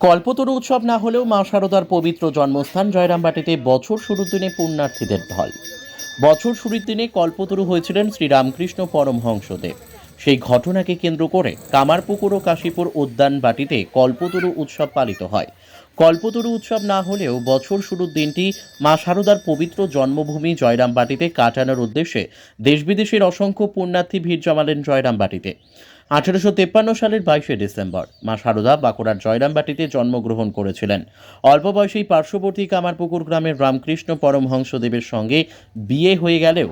কল্পতরু উৎসব না হলেও মা শারদার পবিত্র জন্মস্থান জয়রামবাটিতে বছর শুরুর দিনে পুণ্যার্থীদের ঢল। বছর শুরুর দিনে কল্পতরু হয়েছিলেন শ্রীরামকৃষ্ণ পরমহংসদেব। সেই ঘটনাকে কেন্দ্র করে কামারপুকুর ও কাশীপুর উদ্যান বাটিতে কল্পতরু উৎসব পালিত হয়। কল্পতরু উৎসব না হলেও বছর শুরুর দিনটি মা শারদার পবিত্র জন্মভূমি জয়রামবাটিতে কাটানোর উদ্দেশ্যে দেশ বিদেশের অসংখ্য পুণ্যার্থী ভিড় জমালেন জয়রামবাটিতে আঠেরোশো তেপ্পান্ন সালের বাইশে ডিসেম্বর মা শারদা বাঁকুড়ার জয়রামবাটিতে জন্মগ্রহণ করেছিলেন। অল্প বয়সেই পার্শ্ববর্তী কামারপুকুর গ্রামের রামকৃষ্ণ পরমহংসদেবের সঙ্গে বিয়ে হয়ে গেলেও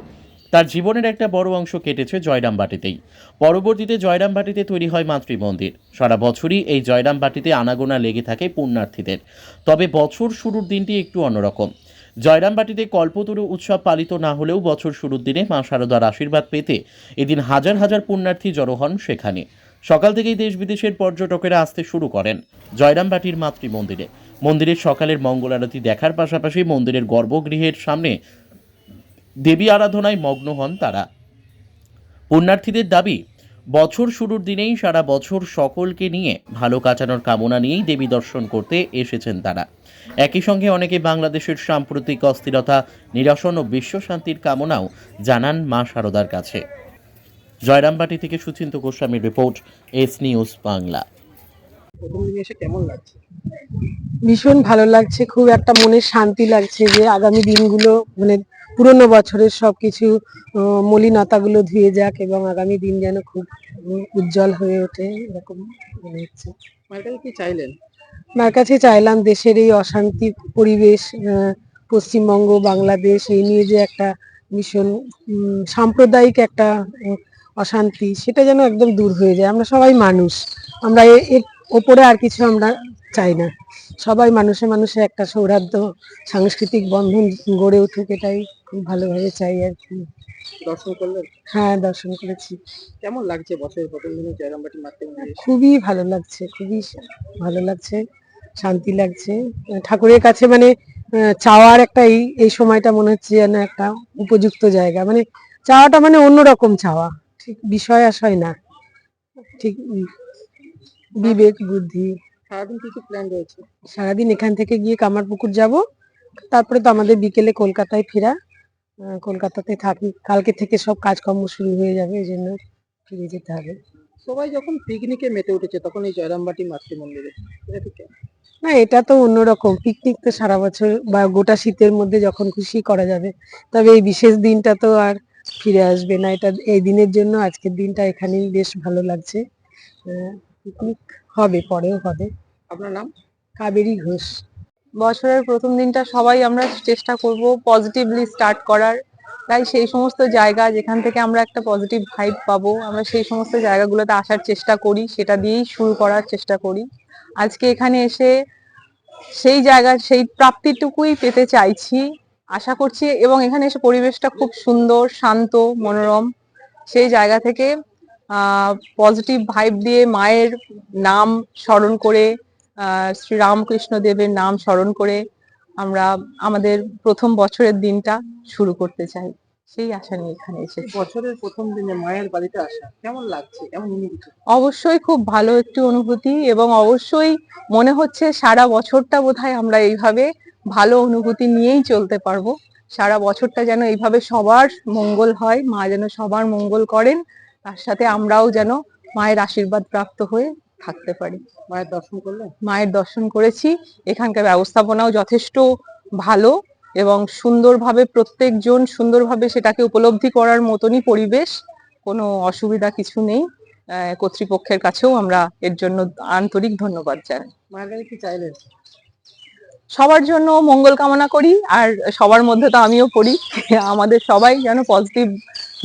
তার জীবনের একটা বড় অংশ কেটেছে জয়রামবাটিতেই। পরবর্তীতে জয়রামবাটিতে তৈরি হয় মাতৃমন্দির সারা বছরই এই জয়রামবাটিতে আনাগোনা লেগে থাকে পুণ্যার্থীদের। তবে বছর শুরুর দিনটি একটু অন্যরকম। জয়রামবাটিতে কল্পতরু উৎসব পালিত না হলেও বছর শুরুর দিনে মা শারদার আশীর্বাদ পেতে এদিন হাজার হাজার পুণ্যার্থী জড়ো হন সেখানে। সকাল থেকেই দেশ বিদেশের পর্যটকেরা আসতে শুরু করেন জয়রামবাটির মাতৃমন্দিরে মন্দিরের সকালের মঙ্গল আরতি দেখার পাশাপাশি মন্দিরের গর্ভগৃহের সামনে দেবী আরাধনায় মগ্ন হন তারা। পুণ্যার্থীদের দাবি বছর শুরুর দিনেই সারা বছর সকলকে নিয়ে ভালো কাটানোর কামনা নিয়েই দেবী দর্শন করতে এসেছেন তারা। একই সঙ্গে অনেকে বাংলাদেশের সাম্প্রতিক অস্থিরতা নিরসন ও বিশ্বশান্তির কামনাও জানান মা শারদার কাছে। জয়রামবাটি থেকে সুচিন্ত গোস্বামীর রিপোর্ট এস নিউজ বাংলা। প্রথম দিন এসে কেমন লাগছে? ভীষণ ভালো লাগছে খুব একটা মনে শান্তি লাগছে যে আগামী দিনগুলো মানে পুরনো বছরের সবকিছু আহ, মলিনতাগুলো ধুয়ে যাক এবং আগামী দিন যেন খুব উজ্জ্বল হয়ে ওঠে এরকম মনে হচ্ছে। কাছে কি চাইলেন? মার কাছে চাইলাম দেশের এই অশান্তি পরিবেশ পশ্চিমবঙ্গ বাংলাদেশ এই নিয়ে যে একটা ভীষণ সাম্প্রদায়িক একটা অশান্তি সেটা যেন একদম দূর হয়ে যায়। আমরা সবাই মানুষ আমরা এ- এর ওপরে আর কিছু আমরা চাই না। সবাই মানুষে মানুষে একটা সৌহার্দ্য সাংস্কৃতিক বন্ধন গড়ে উঠুক এটাই খুব ভালোভাবে চাই আর কি। দর্শন করলেন? হ্যাঁ দর্শন করেছি। কেমন লাগছে বছরের প্রথম দিনে জয়রামবাটি মারতে খুবই ভালো লাগছে খুবই ভালো লাগছে শান্তি লাগছে। ঠাকুরের কাছে মানে চাওয়ার একটা এই এই সময়টা মনে হচ্ছে যেন একটা উপযুক্ত জায়গা। মানে চাওয়াটা মানে অন্যরকম চাওয়া ঠিক বিষয় আশয় না ঠিক বিবেক বুদ্ধি। সারাদিন কি কি প্ল্যান রয়েছে? সারাদিন এখান থেকে গিয়ে কামারপুকুর যাব। তারপরে তো আমাদের বিকেলে কলকাতায় ফেরা। কলকাতাতে থাকি কালকে থেকে সব কাজকর্ম শুরু হয়ে যাবে এই জন্য ফিরে যেতে হবে। সবাই যখন পিকনিকে মেতে উঠেছে তখন এই জয়রামবাটি মাতৃমন্দিরে? না এটা তো অন্যরকম। পিকনিক তো সারা বছর বা গোটা শীতের মধ্যে যখন খুশি করা যাবে। তবে এই বিশেষ দিনটা তো আর ফিরে আসবে না। এটা এই দিনের জন্য আজকের দিনটা এখানেই বেশ ভালো লাগছে। পিকনিক হবে পরেও হবে। আপনার নাম? কাবেরী ঘোষ। বছরের প্রথম দিনটা সবাই আমরা চেষ্টা করব পজিটিভলি স্টার্ট করার। তাই সেই সমস্ত জায়গা যেখান থেকে আমরা একটা পজিটিভ ভাইব পাবো, আমরা সেই সমস্ত জায়গাগুলোতে আসার চেষ্টা করি, সেটা দিয়েই শুরু করার চেষ্টা করি। আজকে এখানে এসে সেই জায়গার সেই প্রাপ্তিটুকুই পেতে চাইছি। আশা করছি এবং এখানে এসে পরিবেশটা খুব সুন্দর, শান্ত, মনোরম। সেই জায়গা থেকে পজিটিভ ভাইব দিয়ে মায়ের নাম স্মরণ করে শ্রী রামকৃষ্ণ দেবের নাম স্মরণ করে আমরা আমাদের প্রথম বছরের দিনটা শুরু করতে চাই। সেই আশা নিয়ে এখানে এসেছি। বছরের প্রথম দিনে মায়ের বাড়িতে আসা কেমন লাগছে? কেমন অবশ্যই খুব ভালো একটি অনুভূতি এবং অবশ্যই মনে হচ্ছে সারা বছরটা বোধহয় আমরা এইভাবে ভালো অনুভূতি নিয়েই চলতে পারব। সারা বছরটা যেন এইভাবে সবার মঙ্গল হয় মা যেন সবার মঙ্গল করেন তার সাথে আমরাও যেন মায়ের আশীর্বাদ প্রাপ্ত হয়ে থাকতে পারি। মায়ের দর্শন করলেন মায়ের দর্শন করেছি। এখানকার ব্যবস্থাপনাও যথেষ্ট ভালো এবং সুন্দরভাবে প্রত্যেকজন সুন্দরভাবে সেটাকে উপলব্ধি করার মতনই পরিবেশ। কোনো অসুবিধা কিছু নেই। কর্তৃপক্ষের কাছেও আমরা এর জন্য আন্তরিক ধন্যবাদ জানাই। মায়ের কি চাইলেন? সবার জন্য মঙ্গল কামনা করি আর সবার মধ্যে তো আমিও পড়ি। আমাদের সবাই যেন পজিটিভ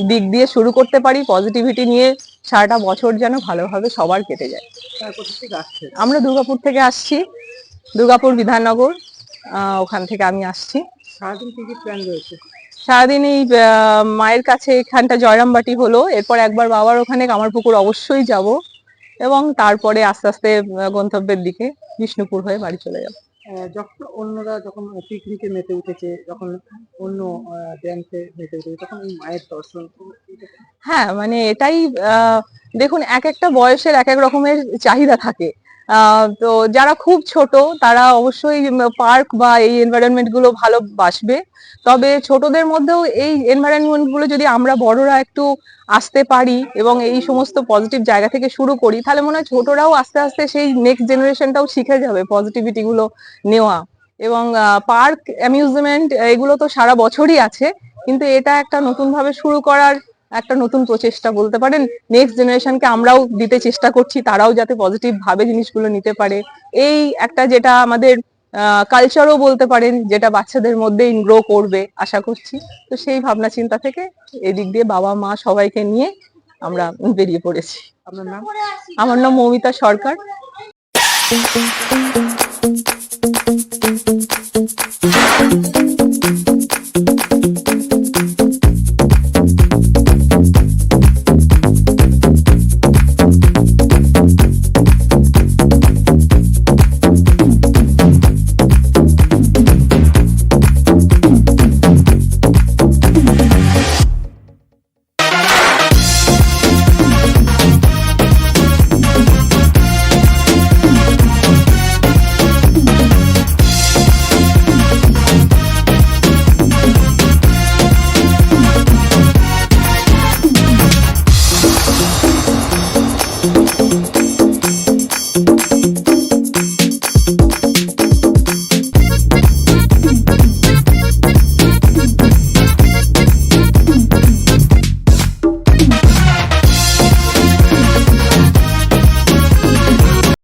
দিক দিয়ে শুরু করতে পারি পজিটিভিটি নিয়ে সারাটা বছর যেন ভালোভাবে সবার কেটে যায়। আমরা দুর্গাপুর থেকে আসছি দুর্গাপুর বিধাননগর ওখান থেকে আমি আসছি। সারাদিন কি কি প্ল্যান রয়েছে? সারাদিন এই মায়ের কাছে এখানটা জয়রামবাটি হলো এরপর একবার বাবার ওখানে কামারপুকুর অবশ্যই যাব এবং তারপরে আস্তে আস্তে গন্তব্যের দিকে বিষ্ণুপুর হয়ে বাড়ি চলে যাব। যখন অন্যরা যখন পিকনিকে মেতে উঠেছে, যখন অন্য ড্যান্সে মেতে উঠেছে, তখন এই মায়ের দর্শন হ্যাঁ মানে এটাই দেখুন, এক একটা বয়সের এক এক রকমের চাহিদা থাকে। তো যারা খুব ছোট, তারা অবশ্যই পার্ক বা এই এনভায়রনমেন্টগুলো ভালোবাসবে তবে ছোটদের মধ্যেও এই এনভায়রনমেন্টগুলো যদি আমরা বড়রা একটু আসতে পারি এবং এই সমস্ত পজিটিভ জায়গা থেকে শুরু করি, তাহলে মনে হয় ছোটরাও আস্তে আস্তে সেই নেক্সট জেনারেশনটাও শিখে যাবে পজিটিভিটি গুলো নেওয়া। এবং পার্ক অ্যামিউজমেন্ট এগুলো তো সারা বছরই আছে, কিন্তু এটা একটা নতুন ভাবে শুরু করার একটা নতুন প্রচেষ্টা বলতে পারেন নেক্সট জেনারেশনকে আমরাও দিতে চেষ্টা করছি তারাও যাতে পজিটিভ ভাবে জিনিসগুলো নিতে পারে। এই একটা যেটা আমাদের কালচারও বলতে পারেন যেটা বাচ্চাদের মধ্যে ইনগ্রো করবে আশা করছি। তো সেই ভাবনা চিন্তা থেকে এদিক দিয়ে বাবা মা সবাইকে নিয়ে আমরা বেরিয়ে পড়েছি। আপনার নাম আমার নাম মৌমিতা সরকার।